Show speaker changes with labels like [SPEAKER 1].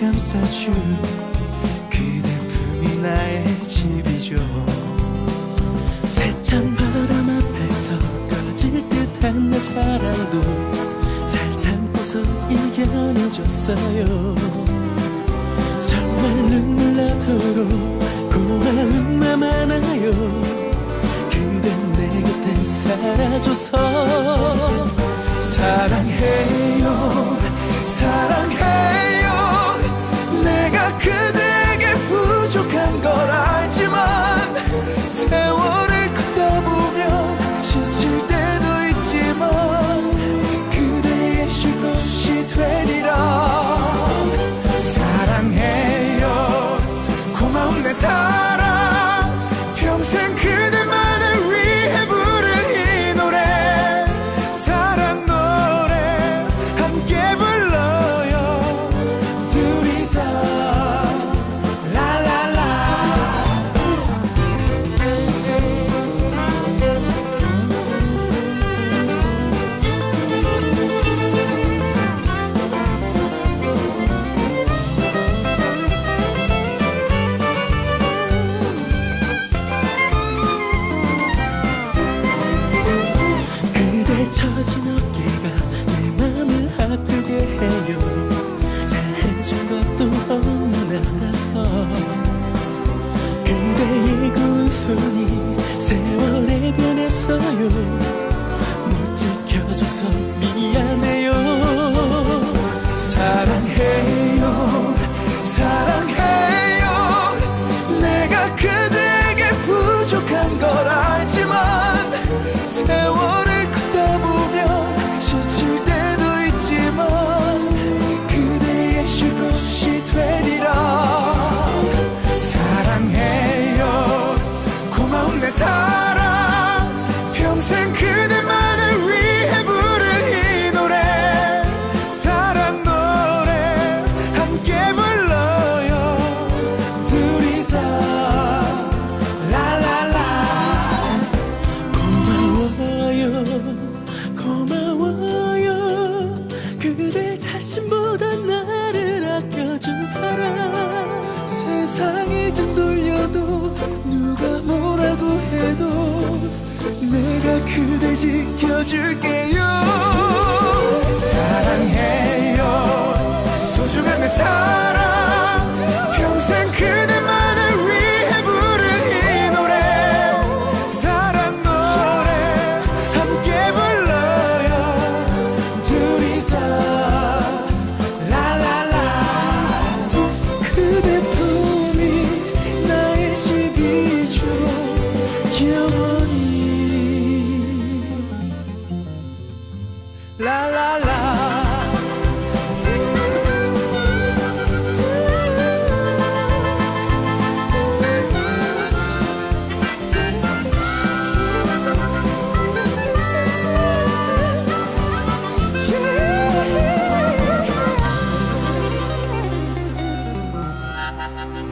[SPEAKER 1] 감싸준 그대 품이 나의 집이죠. 새찬 바람 앞에서 꺼질 듯한 내 사랑도 잘 참고서 이겨내줬어요. 정말 눈물 나도록 고마운 맘 많아요. 그댄 내 곁에 살아줘서 사랑해. 그댈 지켜줄게요. 사랑해요. 소중한 내 사랑. Thank you.